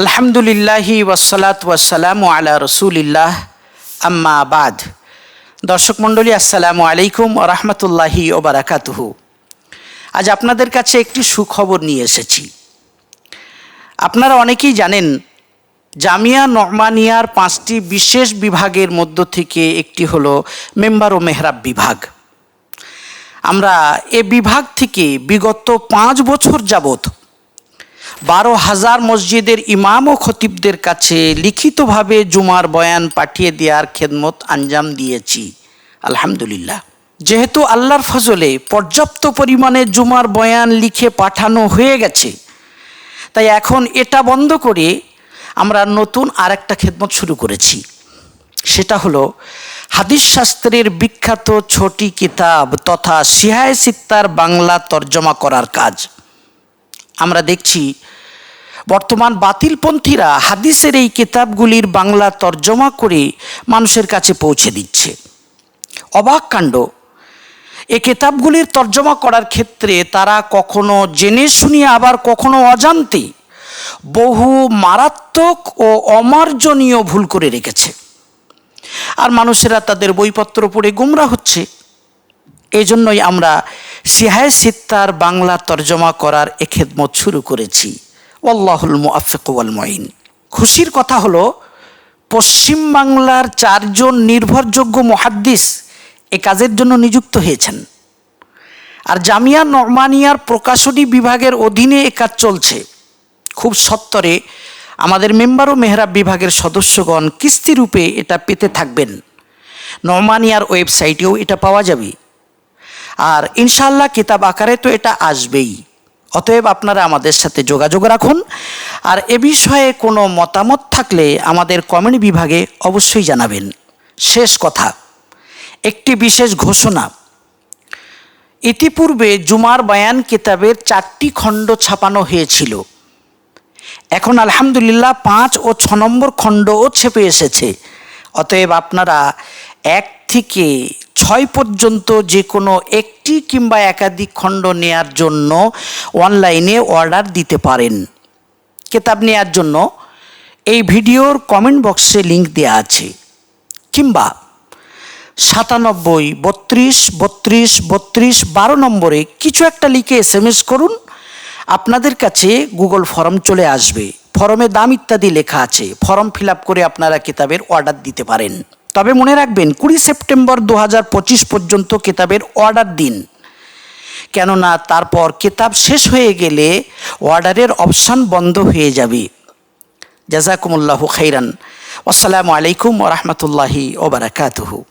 আলহামদুলিল্লাহি ওয়াসালাত ওয়াসালাম আলা রসুলিল্লাহ, আম্মা বাদ। দর্শক মণ্ডলী, আসসালামু আলাইকুম রহমতুল্লাহি ওবারাকাতুহু আজ আপনাদের কাছে একটি সুখবর নিয়ে এসেছি। আপনারা অনেকেই জানেন, জামিয়া নরমানিয়ার পাঁচটি বিশেষ বিভাগের মধ্য থেকে একটি হলো মেম্বার ও মেহরাব বিভাগ। আমরা এ বিভাগ থেকে বিগত পাঁচ বছর যাবত বারো হাজার মসজিদের ইমাম ও খতিবদের কাছে লিখিতভাবে জুমার বয়ান পাঠিয়ে দেওয়ার খেদমত আঞ্জাম দিয়েছি। আলহামদুলিল্লাহ। যেহেতু আল্লাহর ফজলে পর্যাপ্ত পরিমাণে জুমার বয়ান লিখে পাঠানো হয়ে গেছে, তাই এখন এটা বন্ধ করে আমরা নতুন আরেকটা খেদমত শুরু করেছি। সেটা হলো হাদিস শাস্ত্রের বিখ্যাত ছোটি কিতাব তথা সিহায় সিত্তার বাংলা তর্জমা করার কাজ। আমরা দেখছি, বর্তমান বাতিলপন্থীরা হাদিসের এই কিতাবগুলির বাংলা তর্জমা করে মানুষের কাছে পৌঁছে দিচ্ছে। অবাক কাণ্ড, এ কিতাবগুলির তর্জমা করার ক্ষেত্রে তারা কখনো জেনে শুনিয়ে, আবার কখনো অজান্তে বহু মারাত্মক ও অমার্জনীয় ভুল করে রেখেছে। আর মানুষেরা তাদের বইপত্র পড়ে গুমরা হচ্ছে। এই জন্যই আমরা সিহায় সিত্তার বাংলা তর্জমা করার এ খেদমত শুরু করেছি। ওল্লাহুল মুআফিক ওয়াল মঈন। খুশির কথা হলো, পশ্চিম বাংলার চারজন নির্ভরযোগ্য মহাদ্দিস এ কাজের জন্য নিযুক্ত হয়েছেন। আর জামিয়া নরমানিয়ার প্রকাশনী বিভাগের অধীনে এ কাজ চলছে। খুব সত্তরে আমাদের মেম্বার ও মেহরাব বিভাগের সদস্যগণ কিস্তিরূপে এটা পেতে থাকবেন। নরমানিয়ার ওয়েবসাইটেও এটা পাওয়া যাবে। আর ইনশাল্লাহ কিতাব আকারে তো এটা আসবেই। অতএব আপনারা আমাদের সাথে যোগাযোগ রাখুন। আর এ বিষয়ে কোনো মতামত থাকলে আমাদের কমেন্ট বিভাগে অবশ্যই জানাবেন। শেষ কথা, একটি বিশেষ ঘোষণা। ইতিপূর্বে জুমার বায়ান কিতাবের চারটি খণ্ড ছাপানো হয়েছিল। এখন আলহামদুলিল্লাহ পাঁচ ও ছ নম্বর খণ্ডও ছেপে এসেছে। অতএব আপনারা এক থেকে ছয় পর্যন্ত যে কোনো একটি কিংবা একাধিক খণ্ড নেয়ার জন্য অনলাইনে অর্ডার দিতে পারেন। কেতাব নেয়ার জন্য এই ভিডিওর কমেন্ট বক্সে লিংক দেওয়া আছে। কিংবা সাতানব্বই, বত্রিশ বত্রিশ বত্রিশ, বারো নম্বরে কিছু একটা লিখে এস করুন। আপনাদের কাছে গুগল ফর্ম চলে আসবে। ফর্মে দাম ইত্যাদি লেখা আছে। ফর্ম ফিল করে আপনারা কিতাবের অর্ডার দিতে পারেন। তবে মনে রাখবেন, কুড়ি সেপ্টেম্বর দু হাজার পঁচিশ পর্যন্ত কেতাবের অর্ডার দিন। কেননা তারপর কেতাব শেষ হয়ে গেলে অর্ডারের অপশান বন্ধ হয়ে যাবে। জাজাকুমুল্লাহ খাইরান। আসসালামু আলাইকুম ওরহমতুল্লাহি ওবরাকাতহু